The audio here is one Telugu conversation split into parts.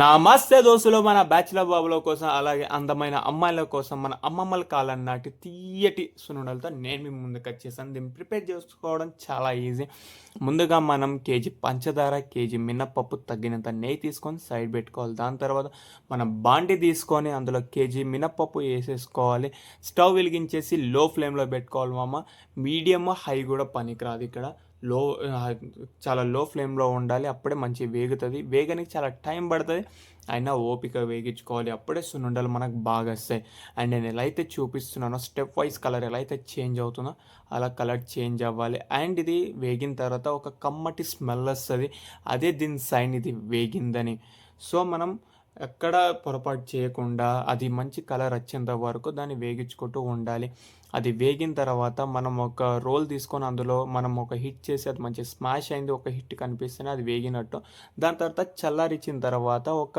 నమస్తే దోస్తులు మన బ్యాచిలర్ బాబుల కోసం అలాగే అందమైన అమ్మాయిల కోసం మన అమ్మమ్మల కాలం నాటి తీయటి సునుడలతో నేను మీ ముందుకు వచ్చేసాను. దీన్ని ప్రిపేర్ చేసుకోవడం చాలా ఈజీ. ముందుగా మనం కేజీ పంచదార కేజీ మినప్పప్పు తగ్గినంత నెయ్యి తీసుకొని సైడ్ పెట్టుకోవాలి. దాని తర్వాత మనం బాండి తీసుకొని అందులో కేజీ మినప్పప్పు వేసేసుకోవాలి. స్టవ్ వెలిగించేసి లో ఫ్లేమ్లో పెట్టుకోవాలి మామ. మీడియం హై కూడా పనికిరాదు ఇక్కడ. లో చాలా లో ఫ్లేమ్లో ఉండాలి అప్పుడే మంచి వేగుతుంది. వేగనికి చాలా టైం పడుతుంది. అయినా ఓపిక వేగించుకోవాలి. అప్పుడే సున్నుండలు మనకు బాగా వస్తాయి. అండ్ నేను ఎలా అయితే చూపిస్తున్నానో స్టెప్ వైజ్ కలర్ ఎలా అయితే చేంజ్ అవుతుందో అలా కలర్ చేంజ్ అవ్వాలి. అండ్ ఇది వేగిన తర్వాత ఒక కమ్మటి స్మెల్ వస్తుంది. అదే దీని సైన్ ఇది వేగిందని. సో మనం ఎక్కడ పొరపాటు చేయకుండా అది మంచి కలర్ వచ్చేంత వరకు దాన్ని వేగించుకుంటూ ఉండాలి. అది వేగిన తర్వాత మనం ఒక రోల్ తీసుకొని అందులో మనం ఒక హిట్ చేసి అది మంచి స్మాష్ అయింది ఒక హిట్ కనిపిస్తేనే అది వేగినట్టు. దాని తర్వాత చల్లారిచ్చిన తర్వాత ఒక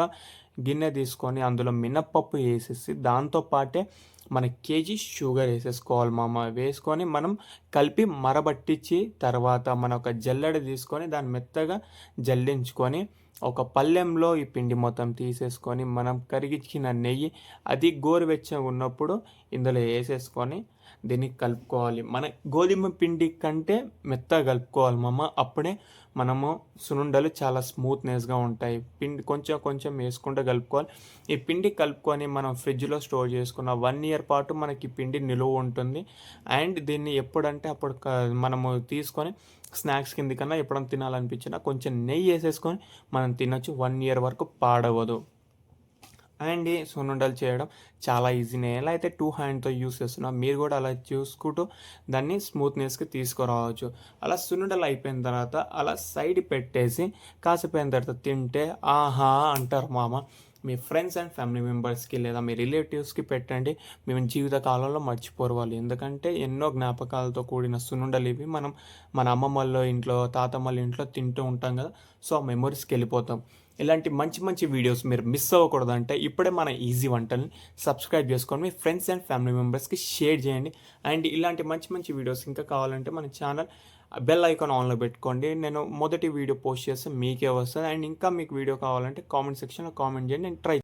గిన్నె తీసుకొని అందులో మినప్పప్పు వేసేసి దాంతోపాటే మన కేజీ షుగర్ వేసేసుకోవాలి మామ వేసుకొని మనం కలిపి మరబట్టించి తర్వాత మన ఒక జల్లెడ తీసుకొని దాన్ని మెత్తగా జల్లించుకొని ఒక పళ్ళెంలో ఈ పిండి మొత్తం తీసేసుకొని మనం కరిగించిన నెయ్యి అది గోరువెచ్చగా ఉన్నప్పుడు ఇందులో వేసేసుకొని దీన్ని కలుపుకోవాలి. మన గోధుమ పిండి కంటే మెత్తగా కలుపుకోవాలి మామ. అప్పుడే మనము సునుండలు చాలా స్మూత్నెస్గా ఉంటాయి. పిండి కొంచెం కొంచెం వేసుకుంటూ కలుపుకోవాలి. ఈ పిండి కలుపుకొని మనం ఫ్రిడ్జ్లో స్టోర్ చేసుకున్న వన్ ఇయర్ పాటు మనకి పిండి నిలువ ఉంటుంది. అండ్ దీన్ని ఎప్పుడంటే అప్పుడు మనము తీసుకొని స్నాక్స్ కింద కన్నా ఎప్పుడైనా తినాలనిపించినా కొంచెం నెయ్యి వేసేసుకొని మనం తినొచ్చు. వన్ ఇయర్ వరకు పాడవదు. అండ్ సున్నుండలు చేయడం చాలా ఈజీ. నేను ఎలా అయితే టూ హ్యాండ్తో యూస్ చేస్తున్నా. మీరు కూడా అలా చూసుకుంటూ దాన్ని స్మూత్నెస్కి తీసుకురావచ్చు. అలా సున్నుండలు అయిపోయిన తర్వాత అలా సైడ్ పెట్టేసి కాసిపోయిన తర్వాత తింటే ఆహా అంటారు మామ. మీ ఫ్రెండ్స్ అండ్ ఫ్యామిలీ మెంబర్స్కి లేదా మీ రిలేటివ్స్కి పెట్టండి. మేము జీవితకాలంలో మర్చిపోరు వాళ్ళు. ఎందుకంటే ఎన్నో జ్ఞాపకాలతో కూడిన సున్నుండలు ఇవి మనం మన అమ్మమ్మల్లో ఇంట్లో తాతమ్మల ఇంట్లో తింటూ ఉంటాం కదా. సో ఆ మెమొరీస్కి వెళ్ళిపోతాం. ఇలాంటి మంచి మంచి వీడియోస్ మీరు మిస్ అవ్వకూడదంటే ఇప్పుడే మన ఈజీ వంటల్ని సబ్స్క్రైబ్ చేసుకొని మీ ఫ్రెండ్స్ అండ్ ఫ్యామిలీ మెంబర్స్కి షేర్ చేయండి. అండ్ ఇలాంటి మంచి మంచి వీడియోస్ ఇంకా కావాలంటే మన ఛానల్ బెల్ ఐకాన్ ఆన్లో పెట్టుకోండి. నేను మొదటి వీడియో పోస్ట్ చేస్తే మీకే వస్తుంది. అండ్ ఇంకా మీకు వీడియో కావాలంటే కామెంట్ సెక్షన్లో కామెంట్ చేయండి. నేను ట్రై